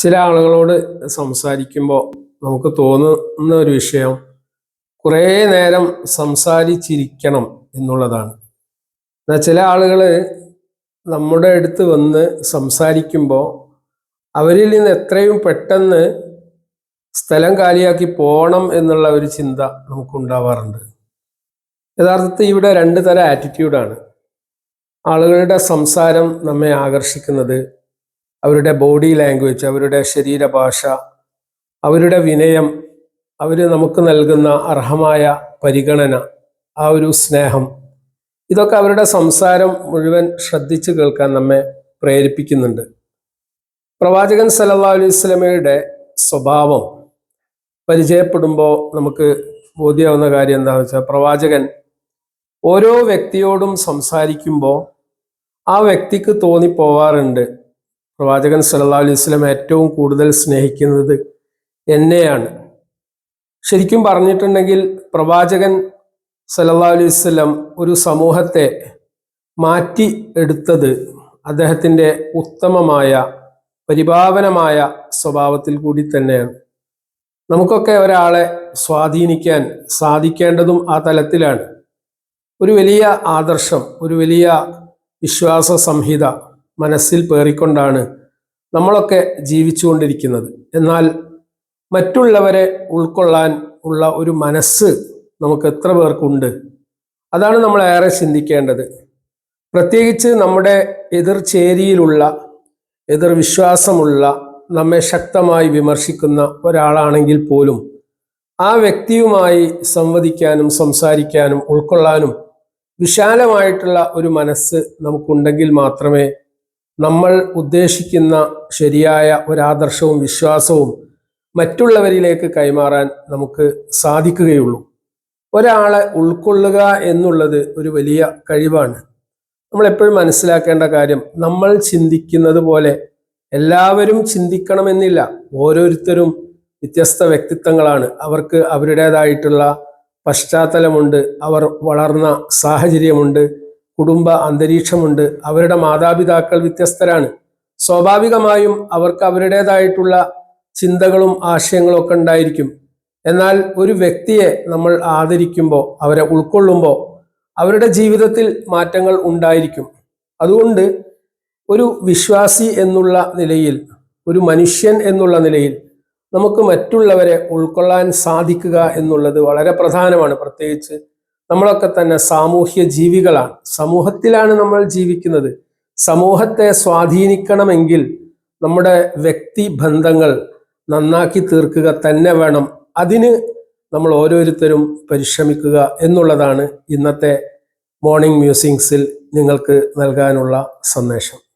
ചില ആളുകളോട് സംസാരിക്കുമ്പോൾ നമുക്ക് തോന്നുന്ന ഒരു വിഷയം കുറേ നേരം സംസാരിച്ചിരിക്കണം എന്നുള്ളതാണ്. എന്നാൽ ചില ആളുകൾ നമ്മുടെ അടുത്ത് വന്ന് സംസാരിക്കുമ്പോൾ അവരിൽ നിന്ന് എത്രയും പെട്ടെന്ന് സ്ഥലം കാലിയാക്കി പോകണം എന്നുള്ള ഒരു ചിന്ത നമുക്കുണ്ടാവാറുണ്ട്. യഥാർത്ഥത്തിൽ ഇവിടെ രണ്ട് തരം ആറ്റിറ്റ്യൂഡാണ് ആളുകളുടെ സംസാരം നമ്മെ ആകർഷിക്കുന്നത് അവരുടെ ബോഡി ലാംഗ്വേജ് അവരുടെ ശരീരഭാഷ അവരുടെ വിനയം അവർ നമുക്ക് നൽകുന്ന അർഹമായ പരിഗണന ആ ഒരു സ്നേഹം ഇതൊക്കെ അവരുടെ സംസാരം മുഴുവൻ ശ്രദ്ധിച്ചു കേൾക്കാൻ നമ്മെ പ്രേരിപ്പിക്കുന്നുണ്ട്. പ്രവാചകൻ സല്ലല്ലാഹു അലൈഹി സ്വലമയുടെ സ്വഭാവം പരിചയപ്പെടുമ്പോൾ നമുക്ക് ബോധ്യമാവുന്ന കാര്യം എന്താണെന്ന് വെച്ചാൽ പ്രവാചകൻ ഓരോ വ്യക്തിയോടും സംസാരിക്കുമ്പോൾ ആ വ്യക്തിക്ക് തോന്നിപ്പോവാറുണ്ട്. പ്രവാചകൻ സല്ലല്ലാഹു അലൈഹി വസല്ലം ഏറ്റവും കൂടുതൽ സ്നേഹിക്കുന്നത് എന്നെയാണ്. ശരിക്കും പറഞ്ഞിട്ടുണ്ടെങ്കിൽ പ്രവാചകൻ സല്ലല്ലാഹു അലൈഹി വസല്ലം ഒരു സമൂഹത്തെ മാറ്റി എടുത്തത് അദ്ദേഹത്തിന്റെ ഉത്തമമായ പരിപാവനമായ സ്വഭാവത്തിൽ കൂടി തന്നെയാണ്. നമുക്കൊക്കെ ഒരാളെ സ്വാധീനിക്കാൻ സാധിക്കേണ്ടതും ആ തലത്തിലാണ്. ഒരു വലിയ ആദർശം ഒരു വലിയ വിശ്വാസ സംഹിത മനസ്സിൽ പേറിക്കൊണ്ടാണ് നമ്മളൊക്കെ ജീവിച്ചുകൊണ്ടിരിക്കുന്നത്. എന്നാൽ മറ്റുള്ളവരെ ഉൾക്കൊള്ളാൻ ഉള്ള ഒരു മനസ്സ് നമുക്ക് എത്ര പേർക്കുണ്ട്? അതാണ് നമ്മൾ ഏറെ ചിന്തിക്കേണ്ടത്. പ്രത്യേകിച്ച് നമ്മുടെ എതിർചേരിയിലുള്ള എതിർ വിശ്വാസമുള്ള നമ്മെ ശക്തമായി വിമർശിക്കുന്ന ഒരാളാണെങ്കിൽ പോലും ആ വ്യക്തിയുമായി സംവദിക്കാനും സംസാരിക്കാനും ഉൾക്കൊള്ളാനും വിശാലമായിട്ടുള്ള ഒരു മനസ്സ് നമുക്കുണ്ടെങ്കിൽ മാത്രമേ നമ്മൾ ഉദ്ദേശിക്കുന്ന ശരിയായ ഒരാദർശവും വിശ്വാസവും മറ്റുള്ളവരിലേക്ക് കൈമാറാൻ നമുക്ക് സാധിക്കുകയുള്ളൂ. ഒരാളെ ഉൾക്കൊള്ളുക എന്നുള്ളത് ഒരു വലിയ കഴിവാണ്. നമ്മൾ എപ്പോഴും മനസ്സിലാക്കേണ്ട കാര്യം നമ്മൾ ചിന്തിക്കുന്നത് പോലെ എല്ലാവരും ചിന്തിക്കണമെന്നില്ല. ഓരോരുത്തരും വ്യത്യസ്ത വ്യക്തിത്വങ്ങളാണ്. അവർക്ക് അവരുടേതായിട്ടുള്ള പശ്ചാത്തലമുണ്ട്. അവർ വളർന്ന സാഹചര്യമുണ്ട്. കുടുംബ അന്തരീക്ഷമുണ്ട്. അവരുടെ മാതാപിതാക്കൾ വ്യത്യസ്തരാണ്. സ്വാഭാവികമായും അവർക്ക് അവരുടേതായിട്ടുള്ള ചിന്തകളും ആശയങ്ങളും ഒക്കെ ഉണ്ടായിരിക്കും. എന്നാൽ ഒരു വ്യക്തിയെ നമ്മൾ ആദരിക്കുമ്പോൾ അവരെ ഉൾക്കൊള്ളുമ്പോൾ അവരുടെ ജീവിതത്തിൽ മാറ്റങ്ങൾ ഉണ്ടായിരിക്കും. അതുകൊണ്ട് ഒരു വിശ്വാസി എന്നുള്ള നിലയിൽ ഒരു മനുഷ്യൻ എന്നുള്ള നിലയിൽ നമുക്ക് മറ്റുള്ളവരെ ഉൾക്കൊള്ളാൻ സാധിക്കുക എന്നുള്ളത് വളരെ പ്രധാനമാണ്. പ്രത്യേകിച്ച് നമ്മളൊക്കെ തന്നെ സാമൂഹ്യ ജീവികളാണ്. സമൂഹത്തിലാണ് നമ്മൾ ജീവിക്കുന്നത്. സമൂഹത്തെ സ്വാധീനിക്കണമെങ്കിൽ നമ്മുടെ വ്യക്തി ബന്ധങ്ങൾ നന്നാക്കി തീർക്കുക തന്നെ വേണം. അതിന് നമ്മൾ ഓരോരുത്തരും പരിശ്രമിക്കുക എന്നുള്ളതാണ് ഇന്നത്തെ മോർണിംഗ് മ്യൂസിങ്സിൽ നിങ്ങൾക്ക് നൽകാനുള്ള സന്ദേശം.